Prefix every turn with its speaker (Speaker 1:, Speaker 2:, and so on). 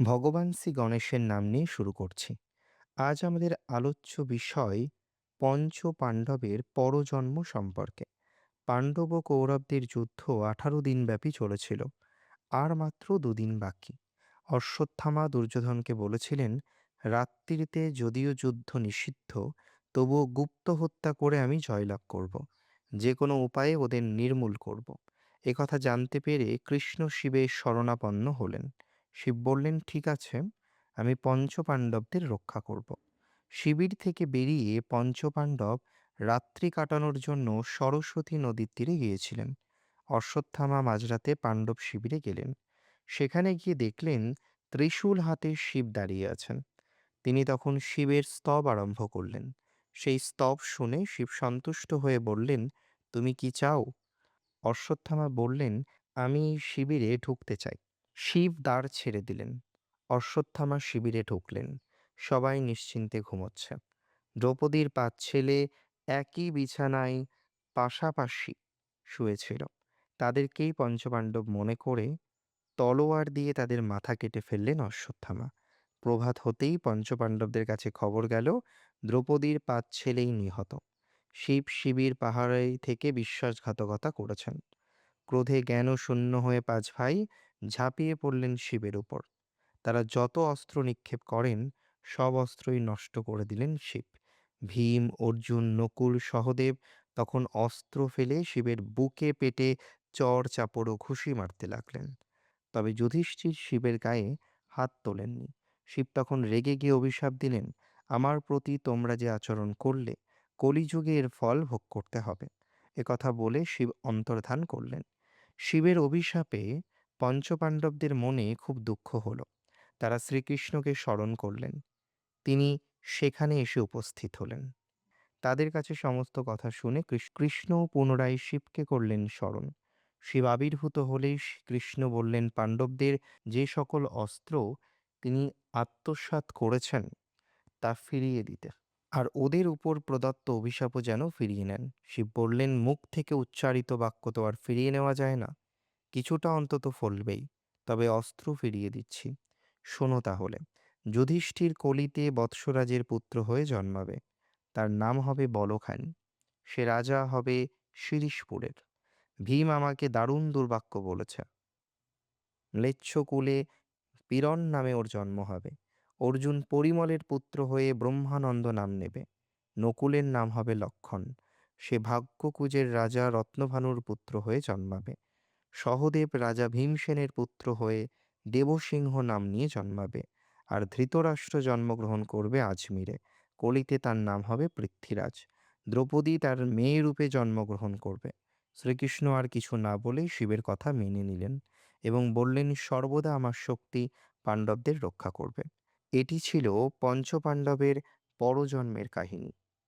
Speaker 1: ভগবান শ্রী গণেশের নাম নিয়ে শুরু করছি। আজ আমাদের আলোচ্য বিষয় পঞ্চ পাণ্ডবের পরজন্ম সম্পর্কে। পাণ্ডব ও কৌরবদের যুদ্ধ আঠারো দিনব্যাপী চলেছিল, আর মাত্র দুদিন বাকি। অশ্বত্থামা দুর্যোধনকে বলেছিলেন, রাত্রিতে যদিও যুদ্ধ নিষিদ্ধ, তবুও গুপ্ত হত্যা করে আমি জয়লাভ করব। যে কোনো উপায়ে ওদের নির্মূল করব। একথা জানতে পেরে কৃষ্ণ শিবের শরণাপন্ন হলেন। শিব বললেন, ঠিক আছে, আমি পঞ্চপাণ্ডবদের রক্ষা করব। শিবির থেকে বেরিয়ে পঞ্চপাণ্ডব রাত্রি কাটানোর জন্য সরস্বতী নদীর তীরে গিয়েছিলেন। অশ্বত্থামা মাঝরাতে পাণ্ডব শিবিরে গেলেন। সেখানে গিয়ে দেখলেন ত্রিশূল হাতে শিব দাঁড়িয়ে আছেন। তিনি তখন শিবের স্তব আরম্ভ করলেন। সেই স্তব শুনে শিব সন্তুষ্ট হয়ে বললেন, তুমি কি চাও? অশ্বত্থামা বললেন, আমি শিবিরে ঢুকতে চাই। শিব দ্বার ছেড়ে দিলেন। অশ্বত্থামা শিবিরে ঢুকলেন। সবাই নিশ্চিন্তে ঘুমোচ্ছে। দ্রৌপদীর পাঁচ ছেলে একই বিছানায় পাশাপাশি শুয়েছিল। তাদেরকেই পঞ্চপাণ্ডব মনে করে তলোয়ার দিয়ে তাদের মাথা কেটে ফেললেন অশ্বত্থামা। প্রভাত হতেই পঞ্চপাণ্ডবদের কাছে খবর গেল, দ্রৌপদীর পাঁচ ছেলেই নিহত। শিব শিবির পাহাড়ে থেকে বিশ্বাসঘাতকতা করেছেন। ক্রোধে জ্ঞান শূন্য হয়ে পাঁচ ভাই ঝাঁপিয়ে পড়লেন শিবের উপর। তারা যত অস্ত্র নিক্ষেপ করেন, সব অস্ত্রই নষ্ট করে দিলেন শিব। ভীম, অর্জুন, নকুল, সহদেব তখন অস্ত্র ফেলে শিবের বুকে পেটে চর চাপড় ও ঘুষি মারতে লাগলেন। তবে যুধিষ্ঠির শিবের গায়ে হাত তোলেননি। শিব তখন রেগে গিয়ে অভিশাপ দিলেন, আমার প্রতি তোমরা যে আচরণ করলে, কলিযুগে এর ফল ভোগ করতে হবে। একথা বলে শিব অন্তর্ধান করলেন। শিবের অভিশাপে পঞ্চপাণ্ডবদের মনে খুব দুঃখ হলো। তারা শ্রীকৃষ্ণকে স্মরণ করলেন। তিনি সেখানে এসে উপস্থিত হলেন। তাদের কাছে সমস্ত কথা শুনে কৃষ্ণ পুনরায় শিবকে করলেন স্মরণ। শিব আবির্ভূত হলেই কৃষ্ণ বললেন, পাণ্ডবদের যে সকল অস্ত্র তিনি আত্মসাৎ করেছেন, তা ফিরিয়ে দিতে। আর ওদের উপর প্রদত্ত অভিশাপও যেন ফিরিয়ে নেন। শিব বললেন, মুখ থেকে উচ্চারিত বাক্য তো আর ফিরিয়ে নেওয়া যায় না। কিছুটা অন্তত ফলবেই। তবে অস্ত্র ফিরিয়ে দিচ্ছি। শোনো তাহলে, যুধিষ্ঠির কলিতে বৎসরাজের পুত্র হয়ে জন্মাবে। তার নাম হবে বলখান। সে রাজা হবে শিরিশপুরের ভীম আমাকে দারুণ দুর্বাক্য বলেছে। লেচ্ছকুলে পীরন নামে ওর জন্ম হবে। অর্জুন পরিমলের পুত্র হয়ে ব্রহ্মানন্দ নাম নেবে। নকুলের নাম হবে লক্ষণ। সে ভাগ্যকুজের রাজা রত্নভানুর পুত্র হয়ে জন্মাবে। সহদেব রাজা ভীমসেনের পুত্র হয়ে দেবসিংহ নাম নিয়ে জন্মাবে। আর ধৃতরাষ্ট্র জন্মগ্রহণ করবে আজমিরে। কলিতে তার নাম হবে পৃথ্বীরাজ। দ্রৌপদী তার মেয়ে রূপে জন্মগ্রহণ করবে। শ্রীকৃষ্ণ আর কিছু না বলেই শিবের কথা মেনে নিলেন এবং বললেন, সর্বদা আমার শক্তি পাণ্ডবদের রক্ষা করবে। এটি ছিল পঞ্চপাণ্ডবের পরজন্মের কাহিনী।